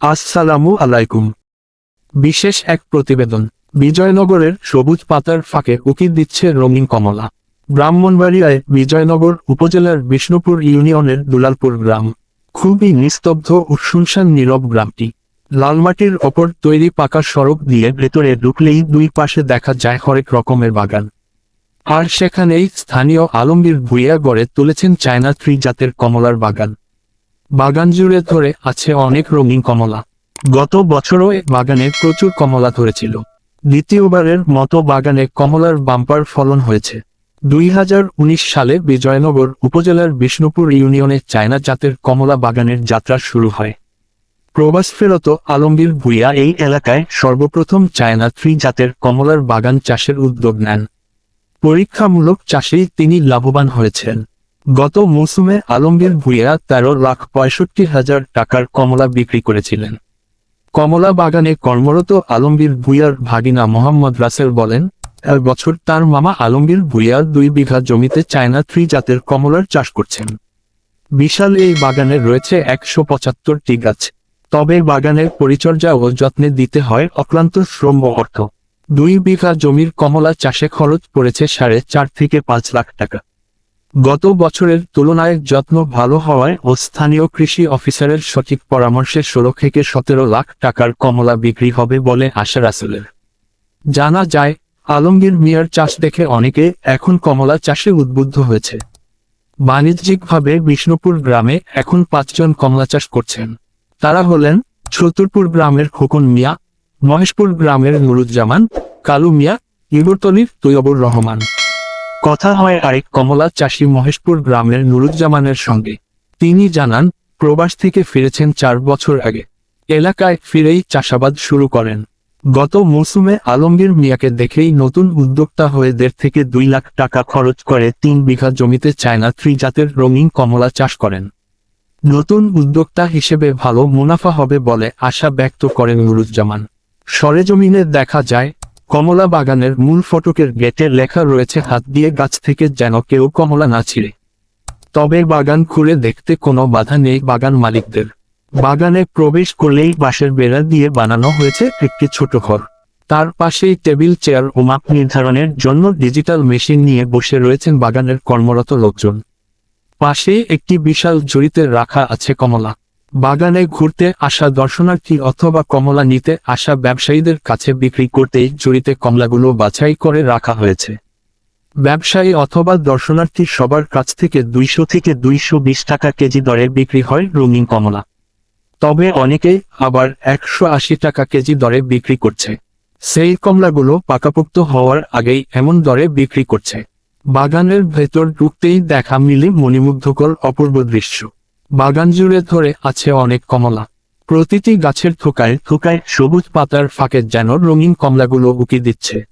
আসসালামু আলাইকুম। বিশেষ এক প্রতিবেদন, বিজয়নগরের সবুজ পাতার ফাঁকে উকি দিচ্ছে রঙিন কমলা। ব্রাহ্মণবাড়িয়ায় বিজয়নগর উপজেলার বিষ্ণুপুর ইউনিয়নের দুলালপুর গ্রাম। খুবই নিস্তব্ধ ও শুনশান নীরব গ্রামটি। লালমাটির ওপর তৈরি পাকা সড়ক দিয়ে ভেতরে ঢুকলেই দুই পাশে দেখা যায় হরেক রকমের বাগান। আর সেখানেই স্থানীয় আলমগীর ভুইয়া গড়ে তুলেছেন চায়না থ্রি জাতের কমলার বাগান। বাগান জুড়ে ধরে আছে অনেক রঙিন কমলা। গত বছরও এ বাগানে প্রচুর কমলা ধরেছিল। দ্বিতীয়বারের মতো বাগানে কমলার বাম্পার ফলন হয়েছে। দুই হাজার উনিশ সালে বিজয়নগর উপজেলার বিষ্ণুপুর ইউনিয়নে চায়না জাতের কমলা বাগানের যাত্রা শুরু হয়। প্রবাস ফেরত আলমগীর ভুইয়া এই এলাকায় সর্বপ্রথম চায়না থ্রি জাতের কমলার বাগান চাষের উদ্যোগ নেন। পরীক্ষামূলক চাষেই তিনি লাভবান হয়েছেন। গত মৌসুমে আলমগীর ভুইয়া তেরো লাখ পঁয়ষট্টি হাজার টাকার কমলা বিক্রি করেছিলেন। কমলা বাগানে কর্মরত আলমগীর ভুইয়ার ভাগিনা মোহাম্মদ রাসেল বলেন এক বছর তার মামা আলমগীর ভুইয়া দুই বিঘা জমিতে চায়না থ্রি জাতের কমলার চাষ করছেন। বিশাল এই বাগানে রয়েছে একশো পঁচাত্তরটি গাছ। তবে বাগানের পরিচর্যা ও যত্নে দিতে হয় অক্লান্ত শ্রম ও অর্থ। দুই বিঘা জমির কমলা চাষে খরচ পড়েছে সাড়ে চার থেকে পাঁচ লাখ টাকা। গত বছরের তুলনায় যত্ন ভালো হওয়ায় ও স্থানীয় কৃষি অফিসারের সঠিক পরামর্শে ষোলো থেকে সতেরো লাখ টাকার কমলা বিক্রি হবে বলে আশা রাসেলের। জানা যায়, আলমগীর মিয়ার চাষ দেখে অনেকে এখন কমলা চাষে উদ্বুদ্ধ হয়েছে। বাণিজ্যিকভাবে বিষ্ণুপুর গ্রামে এখন পাঁচজন কমলা চাষ করছেন। তারা হলেন ছতুরপুর গ্রামের খোকন মিয়া, মহেশপুর গ্রামের নুরুজ্জামান, কালু মিয়া ইগরতলির তৈয়বুর রহমান। কথা হয় আরেক কমলা চাষি মহেশপুর গ্রামের নুরুজ্জামানের সঙ্গে। তিনি জানান, প্রবাস থেকে ফিরেছেন চার বছর আগে। এলাকায় ফিরেই চাষাবাদ শুরু করেন। গত মৌসুমে আলমগীর মিয়াকে দেখেই নতুন উদ্যোক্তা হয়ে দেড় থেকে দুই লাখ টাকা খরচ করে তিন বিঘা জমিতে চায়না থ্রি জাতের রঙিন কমলা চাষ করেন। নতুন উদ্যোক্তা হিসেবে ভালো মুনাফা হবে বলে আশা ব্যক্ত করেন নুরুজ্জামান। সরেজমিনে দেখা যায় কমলা বাগানের মূল ফটকের গেটে লেখা রয়েছে, হাত দিয়ে গাছ থেকে যেন কেউ কমলা না ছিঁড়ে। তবে বাগান খুঁড়ে দেখতে কোনো বাধা নেই বাগান মালিকদের। বাগানে প্রবেশ করলেই বাঁশের বেড়া দিয়ে বানানো হয়েছে একটি ছোট ঘর। তার পাশেই টেবিল, চেয়ার ও মাপ নির্ধারণের জন্য ডিজিটাল মেশিন নিয়ে বসে রয়েছেন বাগানের কর্মরত লোকজন। পাশে একটি বিশাল জড়িতে রাখা আছে কমলা। বাগানে ঘুরতে আসা দর্শনার্থী অথবা কমলা নিতে আসা ব্যবসায়ীদের কাছে বিক্রি করতেই জড়িতে কমলাগুলো বাছাই করে রাখা হয়েছে। ব্যবসায়ী অথবা দর্শনার্থী সবার কাছ থেকে দুইশো থেকে দুইশো বিশ টাকা কেজি দরে বিক্রি হয় রঙিন কমলা। তবে অনেকেই আবার একশো আশি টাকা কেজি দরে বিক্রি করছে। সেই কমলাগুলো পাকাপোক্ত হওয়ার আগেই এমন দরে বিক্রি করছে। বাগানের ভেতর ঢুকতেই দেখা মিলে মণিমুগ্ধকর অপূর্ব দৃশ্য। বাগান জুড়ে ধরে আছে অনেক কমলা। প্রতিটি গাছের থোকায় থোকায় সবুজ পাতার ফাঁকে যেন রঙিন কমলাগুলো উকি দিচ্ছে।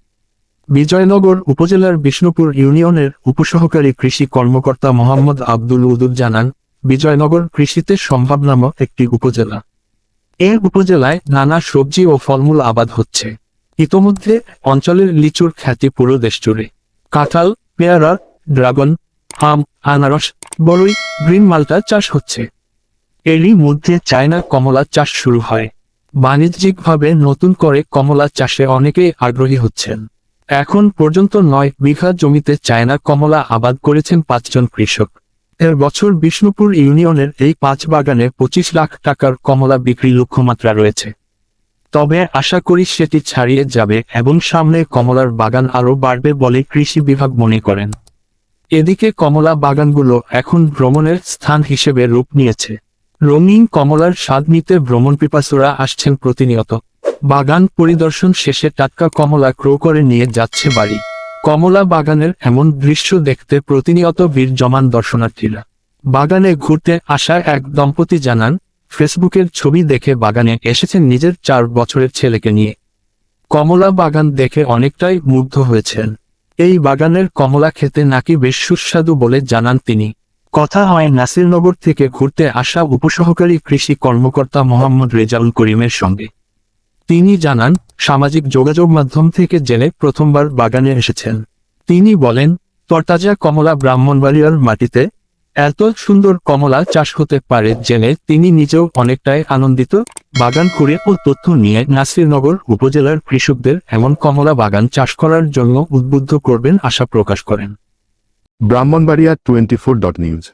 বিজয়নগর উপজেলার বিষ্ণুপুর ইউনিয়নের উপসহকারী কৃষি কর্মকর্তা মোহাম্মদ আব্দুল উদুদ জানান, বিজয়নগর কৃষিতে সম্ভাবনাম একটি উপজেলা। এই উপজেলায় নানা সবজি ও ফলমূল আবাদ হচ্ছে। ইতোমধ্যে অঞ্চলের লিচুর খ্যাতি পুরো দেশ জুড়ে কাঁঠাল, পেয়ারা, ড্রাগন আম আনারস বড়ই গ্রিন মালটা চাষ হচ্ছে। এরই মধ্যে চায়না কমলা চাষ শুরু হয়। বাণিজ্যিকভাবে নতুন করে কমলা চাষে অনেকেই আগ্রহী হচ্ছেন। এখন পর্যন্ত নয় বিঘা জমিতে চায়না কমলা আবাদ করেছেন পাঁচজন কৃষক। এর বছর বিষ্ণুপুর ইউনিয়নের এই পাঁচ বাগানে পঁচিশ লাখ টাকার কমলা বিক্রি লক্ষ্যমাত্রা রয়েছে। তবে আশা করি সেটি ছাড়িয়ে যাবে এবং সামনে কমলার বাগান আরও বাড়বে বলে কৃষি বিভাগ মনে করেন। এদিকে কমলা বাগানগুলো এখন ভ্রমণের স্থান হিসেবে রূপ নিয়েছে। রঙিন কমলার স্বাদ নিতে ভ্রমণ পিপাসুরা আসছেন প্রতিনিয়ত। বাগান পরিদর্শন শেষে টাটকা কমলা ক্রো করে নিয়ে যাচ্ছে বাড়ি। কমলা বাগানের এমন দৃশ্য দেখতে প্রতিনিয়ত ভিড় জমান দর্শনার্থীরা। বাগানে ঘুরতে আসা এক দম্পতি জানান, ফেসবুকের ছবি দেখে বাগানে এসেছেন নিজের চার বছরের ছেলেকে নিয়ে। কমলা বাগান দেখে অনেকটাই মুগ্ধ হয়েছেন। এই বাগানের কমলা খেতে নাকি বেশ সুস্বাদু বলে জানান তিনি। কথা হয় নাসিরনগর থেকে ঘুরতে আসা উপসহকারী কৃষি কর্মকর্তা মোহাম্মদ রেজাউল করিমের সঙ্গে। তিনি জানান, সামাজিক যোগাযোগ মাধ্যম থেকে জেনে প্রথমবার বাগানে এসেছেন। তিনি বলেন, তরতাজা কমলা ব্রাহ্মণবাড়িয়ার মাটিতে এত সুন্দর কমলা চাষ হতে পারে জেনে তিনি নিজেও অনেকটাই আনন্দিত। বাগান করে ও তথ্য নিয়ে নাসিরনগর উপজেলার কৃষকদের এমন কমলা বাগান চাষ করার জন্য উদ্বুদ্ধ করবেন আশা প্রকাশ করেন। Brahmanbaria twenty four dot news.